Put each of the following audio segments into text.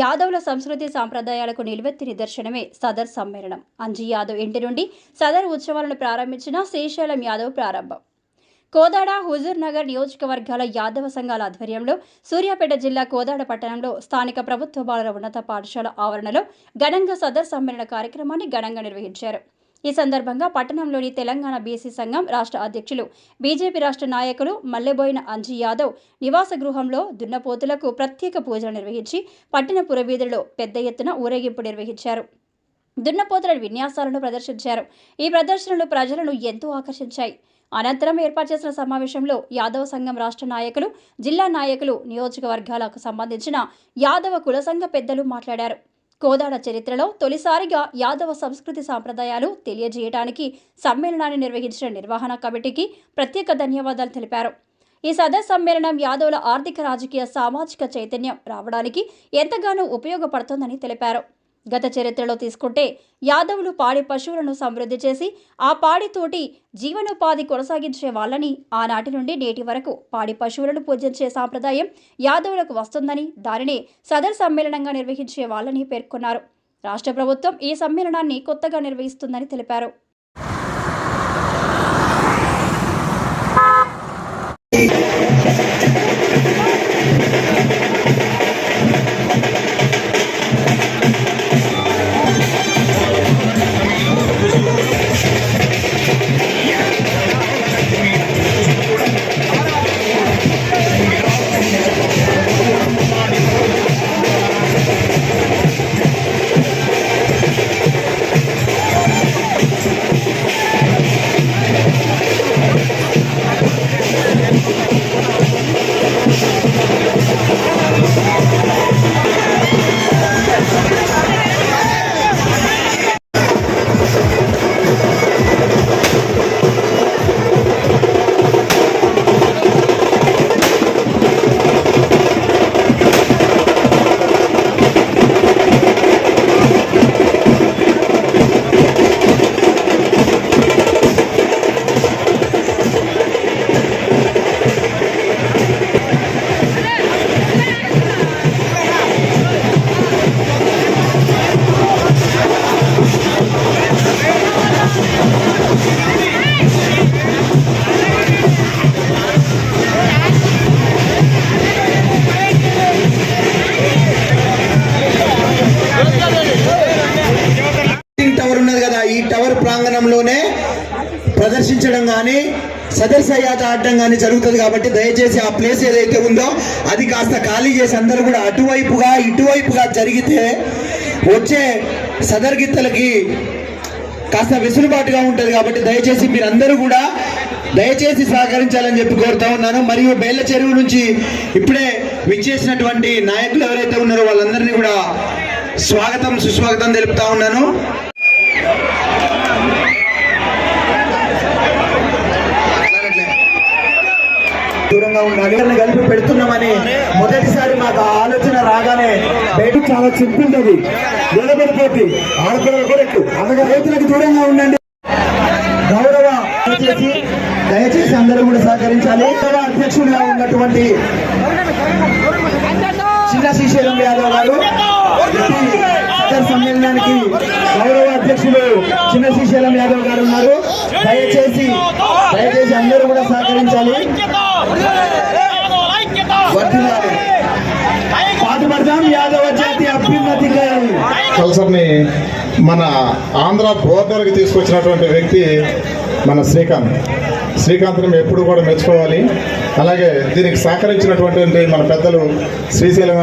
యాదవుల సంస్కృతి సాంప్రదాయాలకు నిలువెత్తి నిదర్శనమే సదర్ సమ్మేళనం. అంజీ యాదవ్ ఇంటి నుండి సదర్ ఉత్సవాలను ప్రారంభించిన శ్రీశైలం యాదవ్ ప్రారంభం. కోదాడ హుజూర్ నగర్ నియోజకవర్గాల యాదవ సంఘాల ఆధ్వర్యంలో సూర్యాపేట జిల్లా కోదాడ పట్టణంలో స్థానిక ప్రభుత్వ బాలుర ఉన్నత పాఠశాల ఆవరణలో ఘనంగా సదర్ సమ్మేళన కార్యక్రమాన్ని ఘనంగా నిర్వహించారు. ఈ సందర్భంగా పట్టణంలోని తెలంగాణ బీసీ సంఘం రాష్ట్ర అధ్యక్షులు బీజేపీ రాష్ట్ర నాయకులు మల్లెబోయిన అంజీ యాదవ్ నివాస గృహంలో దున్నపోతులకు ప్రత్యేక పూజలు నిర్వహించి పట్టణ పురవీధుల్లో పెద్ద ఎత్తున ఊరేగింపు నిర్వహించారు. దున్నపోతుల విన్యాసాలను ప్రదర్శించారు. ఈ ప్రదర్శనలు ప్రజలను ఎంతో ఆకర్షించాయి. అనంతరం ఏర్పాటు చేసిన సమావేశంలో యాదవ సంఘం రాష్ట్ర నాయకులు జిల్లా నాయకులు నియోజకవర్గాలకు సంబంధించిన యాదవ కుల సంఘ పెద్దలు మాట్లాడారు. కోదాడ చరిత్రలో తొలిసారిగా యాదవ సంస్కృతి సాంప్రదాయాలు తెలియజేయడానికి సమ్మేళనాన్ని నిర్వహించిన నిర్వహణ కమిటీకి ప్రత్యేక ధన్యవాదాలు తెలిపారు. ఈ సదస్సు సమ్మేళనం యాదవుల ఆర్థిక రాజకీయ సామాజిక చైతన్యం రావడానికి ఎంతగానో ఉపయోగపడుతోందని తెలిపారు. గత చరిత్రలో తీసుకుంటే యాదవులు పాడి పశువులను సమృద్ధి చేసి ఆ పాడితోటి జీవనోపాధి కొనసాగించే వాళ్ళని ఆనాటి నుండి నేటి వరకు పాడి పశువులను పూజించే సాంప్రదాయం యాదవులకు వస్తుందని దానిని సదర్ సమ్మేళనంగా నిర్వహించే వాళ్ళని పేర్కొన్నారు. రాష్ట్ర ప్రభుత్వం ఈ సమ్మేళనాన్ని కొత్తగా నిర్వహిస్తుందని తెలిపారు. ఈ టవర్ ప్రాంగణంలోనే ప్రదర్శించడం కానీ సదస్సయాత ఆడటం కానీ జరుగుతుంది కాబట్టి దయచేసి ఆ ప్లేస్ ఏదైతే ఉందో అది కాస్త ఖాళీ చేసి అందరూ కూడా అటువైపుగా ఇటువైపుగా జరిగితే వచ్చే సదర్గిత్తలకి కాస్త వెసులుబాటుగా ఉంటుంది కాబట్టి దయచేసి మీరందరూ కూడా దయచేసి సహకరించాలని చెప్పి కోరుతా ఉన్నాను. మరియు బేళ్ళ చెరువు నుంచి ఇప్పుడే విచ్చేసినటువంటి నాయకులు ఎవరైతే ఉన్నారో వాళ్ళందరినీ కూడా స్వాగతం సుస్వాగతం తెలుపుతా ఉన్నాను. దూరంగా ఉండాలి కలిపి పెడుతున్నామని మొదటిసారి మాకు ఆలోచన రాగానే బయట చాలా చింపుంటది నిలబడిపోతుంది ఆడపిల్లలు కూడా అందుకే రైతులకు దూరంగా ఉండండి. గౌరవ దయచేసి దయచేసి అందరూ కూడా సహకరించాలి. అధ్యక్షుడిగా ఉన్నటువంటి చిన్న శ్రీశైలం యాదవ్ గారు సమ్మేళనానికి గౌరవ అధ్యక్షులు చిన్న శ్రీశైలం యాదవ్ గారు ఉన్నారు దయచేసి దయచేసి అందరూ కూడా సహకరించాలి వర్ధిల్లాలి. పాటుపడదాం యాదవ జాతి అభ్యున్నతికై కల్చర్ని మన ఆంధ్ర బోర్డర్కి తీసుకొచ్చినటువంటి వ్యక్తి మన శ్రీకాంత్. శ్రీకాంత్ని మేము ఎప్పుడు కూడా మెచ్చుకోవాలి. అలాగే దీనికి సహకరించినటువంటి మన పెద్దలు శ్రీశైలం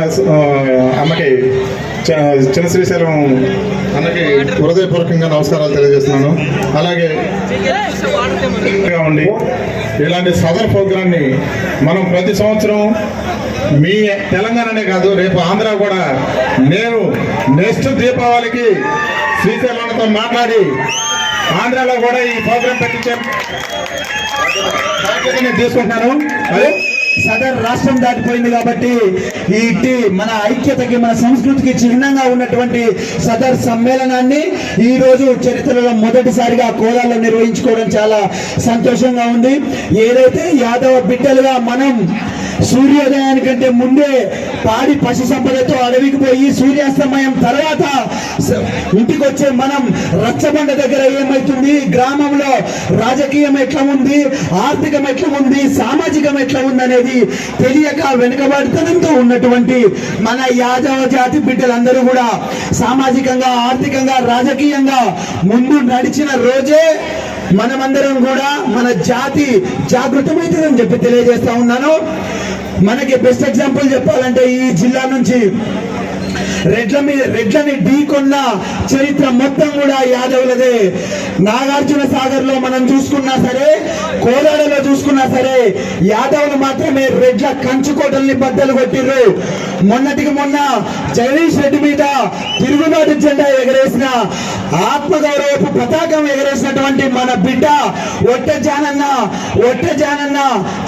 అమ్మకి చిన్న శ్రీశైలం అన్నకి హృదయపూర్వకంగా నమస్కారాలు తెలియజేస్తున్నాను. అలాగే ఉండి ఇలాంటి సదర్ ప్రోగ్రాన్ని మనం ప్రతి సంవత్సరం మీ తెలంగాణనే కాదు రేపు ఆంధ్ర కూడా. నేను నెక్స్ట్ దీపావళికి శ్రీశైలంతో మాట్లాడి ఆంధ్రాలో కూడా ఈ ప్రోగ్రాం పెట్టించే బాధ్యత నేను మరి సదర్ రాష్ట్రం దాటిపోయింది కాబట్టి ఈ మన ఐక్యతకి మన సంస్కృతికి చిహ్నంగా ఉన్నటువంటి సదర్ సమ్మేళనాన్ని ఈ రోజు చరిత్రలో మొదటిసారిగా కోదాల్లో నిర్వహించుకోవడం చాలా సంతోషంగా ఉంది. ఏదైతే యాదవ బిడ్డలుగా మనం సూర్యోదయానికంటే ముందే పాడి పశు సంపదతో అడవికి పోయి సూర్యాస్తమయం తర్వాత ఇంటికి వచ్చే మనం రచ్చబండ దగ్గర ఏమైతుంది? గ్రామంలో రాజకీయం ఎట్లా ఉంది ఆర్థికం ఎట్లా ఉంది సామాజికం ఎట్లా ఉంది అనేది తెలియక వెనుకబడితనంతో ఉన్నటువంటి మన యాదవ జాతి బిడ్డలందరూ కూడా సామాజికంగా ఆర్థికంగా రాజకీయంగా ముందు నడిచిన రోజే మనమందరం కూడా మన జాతి జాగృతమవుతుందని చెప్పి తెలియజేస్తా ఉన్నాను. మనకి బెస్ట్ ఎగ్జాంపుల్ చెప్పాలంటే ఈ జిల్లా నుంచి రెడ్ల మీద రెడ్లని ఢీకొన్న చరిత్ర మొత్తం కూడా యాదవులదే. నాగార్జున సాగర్లో మనం చూసుకున్నా సరే కోదాడలో చూసుకున్నా సరే యాదవులు మాత్రమే రెడ్ల కంచుకోటల్ని బద్దలు కొట్టిర్రు. మొన్నటికి మొన్న జగదీష్ రెడ్డి మీద తిరుగుబాటు జెండా ఎగరేసిన ఆత్మగౌరవపు పతాకం ఎగరేసినటువంటి మన బిడ్డ ఒట్ట జానన్న ఒట్ట జానన్న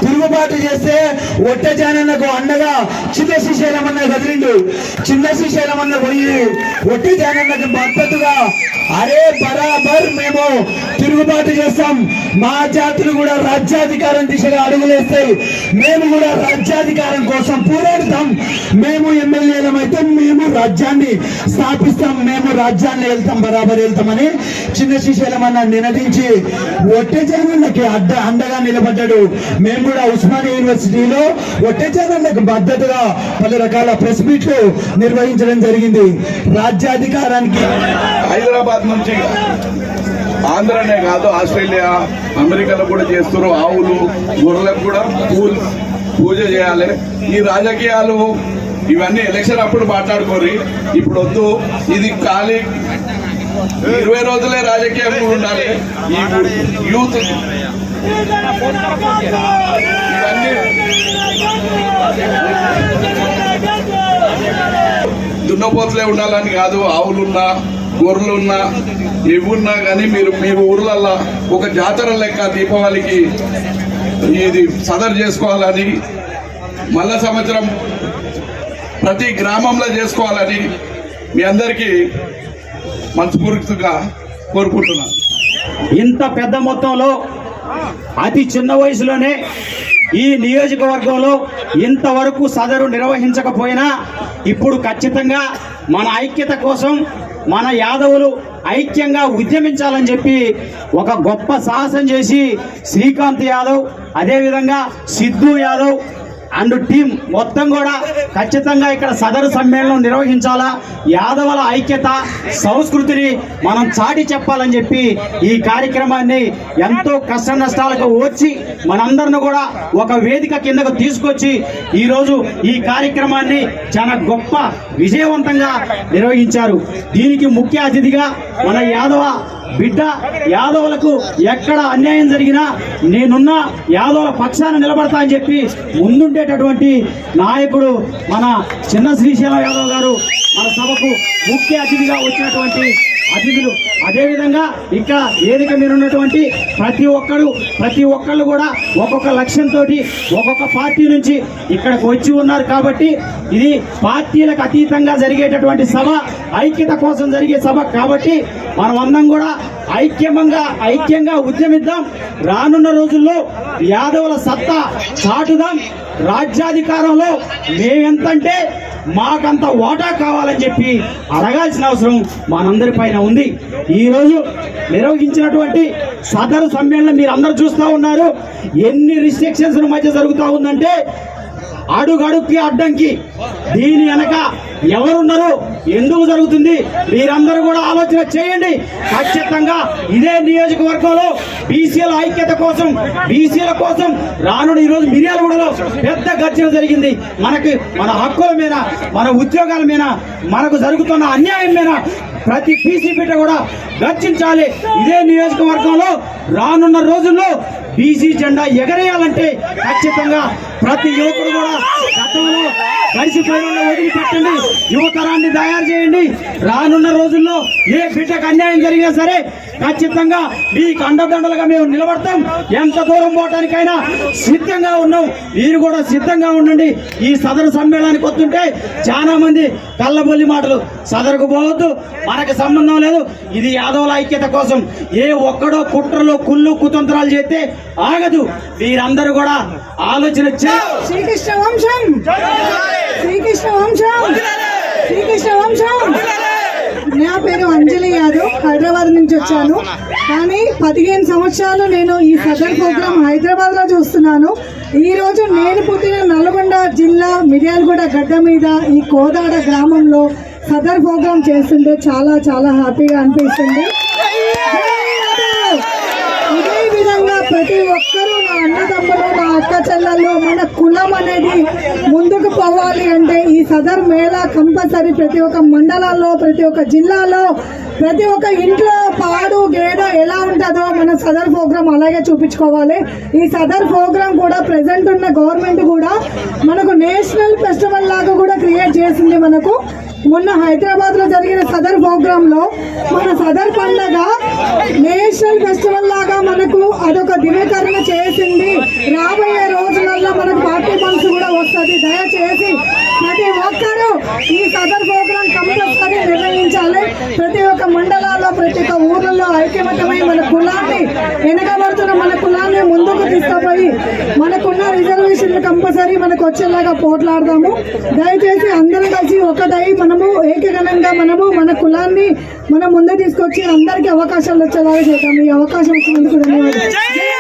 తిరుగుబాటు చేస్తే ఒట్ట జానన్నకు అండగా చిన్న శ్రీశైలం అన్న కదిలిండు. చిన్న శ్రీశైలం అన్న పోయి ఒట్టి జగన్నకి మద్దతుగా అరే బరాబర్ మేము తిరుగుబాటు చేస్తాం. మా జాతులు కూడా రాజ్యాధికారం దిశగా అడుగులేస్తాయి మేము కూడా రాజ్యాధికారం కోసం పోరాడతాం. మేము ఎమ్మెల్యేలం అయితే మేము రాజ్యాన్ని స్థాపిస్తాం. మేము రాజ్యాన్ని వెళ్తాం బరాబర్ వెళ్తామని చిన్న శ్రీశైలం నినదించి ఒట్టె జగనన్నకి అడ్డ అండగా నిలబడ్డాడు. మేము కూడా ఉస్మానియా యూనివర్సిటీలో ఒట్టె జగనన్నకు మద్దతుగా పలు రకాల ప్రెస్ మీట్లు నిర్వహించడం జరిగింది. రాజ్యాధికారానికి హైదరాబాద్ నుంచి ఆంధ్రనే కాదు ఆస్ట్రేలియా అమెరికాలో కూడా చేస్తున్నారు. ఆవులు గొర్రెలకు కూడా పూల్ పూజ చేయాలి. ఈ రాజకీయాలు ఇవన్నీ ఎలక్షన్ అప్పుడు మాట్లాడుకోరి ఇప్పుడు వద్దు. ఇది ఖాళీ. ఇరవై రోజులే రాజకీయం కూడా ఉండాలి. ఈ యూత్ ఇవన్నీ దున్నపోతులే ఉండాలని కాదు ఆవులున్నా గొర్రెలున్నా ఇవున్నా కానీ మీరు మీ ఊర్లల్లో ఒక జాతర లెక్క దీపావళికి ఇది సదరు చేసుకోవాలని మళ్ళా సంవత్సరం ప్రతి గ్రామంలో చేసుకోవాలని మీ అందరికీ మనస్ఫూర్తిగా కోరుకుంటున్నాను. ఇంత పెద్ద మొత్తంలో అతి చిన్న వయసులోనే ఈ నియోజకవర్గంలో ఇంతవరకు సదరు నిర్వహించకపోయినా ఇప్పుడు ఖచ్చితంగా మన ఐక్యత కోసం మన యాదవులు ఐక్యంగా ఉద్యమించాలని చెప్పి ఒక గొప్ప సాహసం చేసి శ్రీకాంత్ యాదవ్ అదేవిధంగా సిద్ధు యాదవ్ అండ్ టీం మొత్తం కూడా ఖచ్చితంగా ఇక్కడ సదరు సమ్మేళనం నిర్వహించాలా? యాదవుల ఐక్యత సంస్కృతిని మనం చాటి చెప్పాలని చెప్పి ఈ కార్యక్రమాన్ని ఎంతో కష్ట నష్టాలకు వచ్చి మనందరిని కూడా ఒక వేదిక కిందకు తీసుకొచ్చి ఈరోజు ఈ కార్యక్రమాన్ని చాలా గొప్ప విజయవంతంగా నిర్వహించారు. దీనికి ముఖ్య అతిథిగా మన యాదవ బిడ్డ యాదవులకు ఎక్కడ అన్యాయం జరిగినా నేనున్న యాదవుల పక్షాన నిలబడతా అని చెప్పి ముందుండేటటువంటి నాయకుడు మన చిన్న శ్రీశైలం యాదవ్ గారు మన సభకు ముఖ్య అతిథిగా వచ్చినటువంటి అతిథులు. అదేవిధంగా ఇక్కడ వేదిక మీద ఉన్నటువంటి ప్రతి ఒక్కరు ప్రతి ఒక్కళ్ళు కూడా ఒక్కొక్క లక్ష్యంతో ఒక్కొక్క పార్టీ నుంచి ఇక్కడికి వచ్చి ఉన్నారు కాబట్టి ఇది పార్టీలకు అతీతంగా జరిగేటటువంటి సభ ఐక్యత కోసం జరిగే సభ కాబట్టి మనం అందరం కూడా ఐక్యమంగా ఐక్యంగా ఉద్యమిద్దాం. రానున్న రోజుల్లో యాదవుల సత్తా చాటుదాం. రాజ్యాధికారంలో మేమెంతంటే మాకంత వాటా కావాలని చెప్పి అడగాల్సిన అవసరం మనందరి పైన ఉంది. ఈరోజు నిర్వహించినటువంటి సదరు సమ్మేళనం మీరు అందరూ చూస్తూ ఉన్నారు. ఎన్ని రిస్ట్రిక్షన్స్ మధ్య జరుగుతూ ఉందంటే అడుగడుక్కి అడ్డంకి దీని వెనక ఎవరున్నారు? ఎందుకు జరుగుతుంది? మీరందరూ కూడా ఆలోచన చేయండి. ఖచ్చితంగా ఇదే నియోజకవర్గంలో బీసీల ఐక్యత కోసం బీసీల కోసం రానున్న ఈరోజు మిర్యాలగూడలో పెద్ద గర్జన జరిగింది. మనకి మన హక్కుల మీద మన ఉద్యోగాల మీద మనకు జరుగుతున్న అన్యాయం మీద ప్రతి బీసీ బిడ్డ కూడా గర్జించాలి. ఇదే నియోజకవర్గంలో రానున్న రోజుల్లో బీసీ జెండా ఎగరేయాలంటే ఖచ్చితంగా ప్రతి యువకుడు కూడా గతంలో గడిచిపోయిన వాళ్ళని వదిలిపెట్టండి యువతరాన్ని తయారు చేయండి. రానున్న రోజుల్లో ఏ బిడ్డకు అన్యాయం జరిగినా సరే ఖచ్చితంగా మీకు అండదండలుగా మేము నిలబడతాం. ఎంత దూరం పోవటానికైనా సిద్ధంగా ఉన్నాం. మీరు కూడా సిద్ధంగా ఉండండి. ఈ సదరు సమ్మేళనానికి వస్తుంటే చాలా మంది కళ్ళబొల్లి మాటలు సదరుకు పోవద్దు మనకు సంబంధం లేదు. ఇది యాదవుల ఐక్యత కోసం ఏ ఒక్కడో కుట్రలో కుళ్ళు కుతంత్రాలు చేస్తే ఆగదు. వీరందరూ కూడా ఆలోచన శ్రీకృష్ణ వంశం. శ్రీకృష్ణ వంశం. శ్రీకృష్ణ వంశం. నా పేరు అంజలి యాదవ్. హైదరాబాద్ నుంచి వచ్చాను. కానీ పదిహేను సంవత్సరాలు నేను ఈ సదర్ ప్రోగ్రామ్ హైదరాబాద్లో చూస్తున్నాను. ఈ రోజు నేను పుట్టిన నల్గొండ జిల్లా మిర్యాలగూడ గడ్డ మీద ఈ కోదాడ గ్రామంలో సదర్ ప్రోగ్రామ్ చేస్తుంటే చాలా చాలా హ్యాపీగా అనిపిస్తుంది ఇదే విధంగా ప్రతి ఒక్కరూ నా అన్నదమ్ములు నా అక్క చెల్లెళ్ళు మన కులం అనేది ముందుకు పోవాలి అంటే ఈ సదర్ మేళా కంపల్సరీ ప్రతి ఒక్క మండలాల్లో ప్రతి ఒక్క జిల్లాలో ప్రతి ఒక్క ఇంట్లో పాడు గేడ ఎలా ఉంటుందో మన సదర్ ప్రోగ్రామ్ అలాగే చూపించుకోవాలి. ఈ సదర్ ప్రోగ్రామ్ కూడా ప్రెసెంట్ ఉన్న గవర్నమెంట్ కూడా మనకు నేషనల్ ఫెస్టివల్ లాగా కూడా క్రియేట్ చేసింది మనకు. మొన్న హైదరాబాద్లో జరిగిన సదర్ ప్రోగ్రాంలో మన సదర్ పండగ నేషనల్ ఫెస్టివల్ లాగా మనకు అదొక దినకరణ చేసింది. రాబోయే రోజులలో మనకు పార్టీ ఫండ్స్ కూడా వస్తుంది. దయచేసి ప్రతి ఒక్కరూ ఈ సదర్ ప్రోగ్రామ్ కంపల్సరీ నిర్వహించాలి. ప్రతి ఒక్క మండలాల్లో ప్రతి ఒక్క ఊర్లలో ఐక్యమతమై మన కులాన్ని వెనకబడుతున్న మన కులాన్ని ముందుకు తీసుకుపోయి మన రిజర్వేషన్లు కంపల్సరీ మనకు వచ్చేలాగా పోట్లాడదాము. దయచేసి అందరం కలిసి ఒకటై మనము ఏకగణంగా మనము మన కులాన్ని మనం ముందు తీసుకొచ్చి అందరికీ అవకాశాలు వచ్చేలాగా చేద్దాము. ఈ అవకాశం ఇచ్చినందుకు ధన్యవాదాలు.